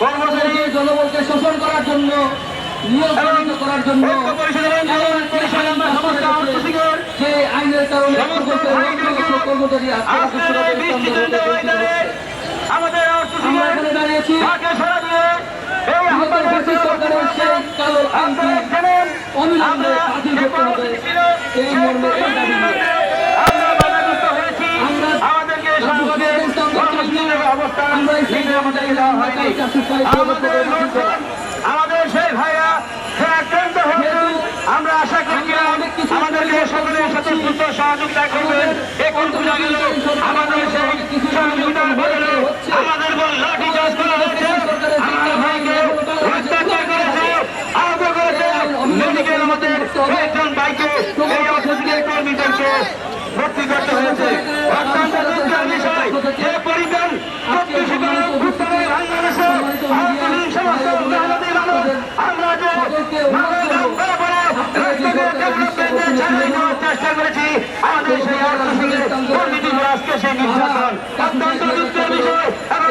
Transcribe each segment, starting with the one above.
কর্মচারী জনবলকে শোষণ করার জন্য নিয়োগ করার জন্য যে আইনের কারণে কর্মচারী আমাদের দাঁড়িয়েছি। অবিলম্বে বাতিল করতে হবে। এই মর্মে দেওয়া হয়নি। আমাদের আমাদের সেই ভাইয়া আক্রান্ত হয়েছেন আমরা আশা করছিলাম আমাদেরকে সকলের সাথে দ্রুত সহযোগিতা করবেন এখন বোঝা গেল? আমাদের সেই সহযোগিতার বদলে আমাদের উপর লাঠি চাষ করা হচ্ছে আমার ভাইকে অত্যাচার করেছে আহত করেছে। মেডিকেল আমাদের একজন ভাইকে এই অফিসের কর্মীদেরকে ভর্তি করতে হয়েছে। আমাদের সেই আর্থিক কর্মীদের আজকে সেই নির্যাতন অত্যন্ত দুঃখের বিষয় এবং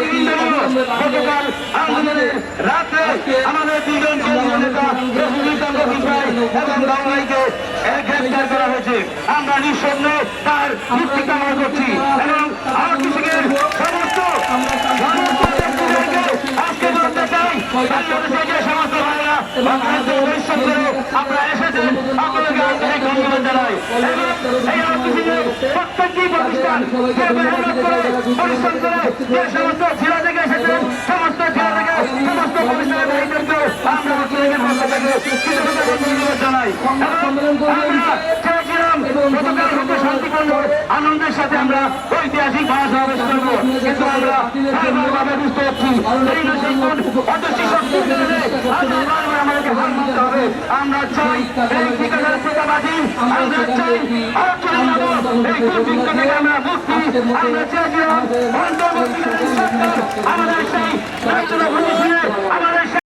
গতকাল আমাদের রাত্রে আমাদের দুজন কেন্দ্রীয় নেতা রশিদুল চন্দ্র এবং বাংলাইকে গ্রেফতার করা হয়েছে আমরা নিঃসন্দেহে তার মুক্তি কামনা করছি এবং আর্থিকের সমস্ত সমস্ত ব্যক্তিদেরকে আজকে বলতে চাই বাংলাদেশে যে সমস্ত ভাইরা আপনারা এসেছেন আপনাদেরকে আন্তরিক ধন্যবাদ জানাই। এবং এই আর্থিকের প্রত্যেকটি প্রতিষ্ঠান পরিশ্রম করে, যে সমস্ত জেলা থেকে এসেছেন, সমস্ত জেলা থেকে সমস্ত প্রতিষ্ঠানের ভাইদেরকে আমরা আর্থিকের পক্ষ থেকে। ধন্যবাদ জানাই। আমরা আনন্দের সাথে আমরা ঐতিহাসিক ভাষা করব। কিন্তু আমরা বুঝতে পারছি নতুন অদৃশ্য শক্তির কারণে আমরা বারবার আমাদেরকে হার মানতে হবে আমরা চাই এই ঠিকাদার প্রতাবাদী আমরা চাই আমরা মুক্তি। আমরা আমাদের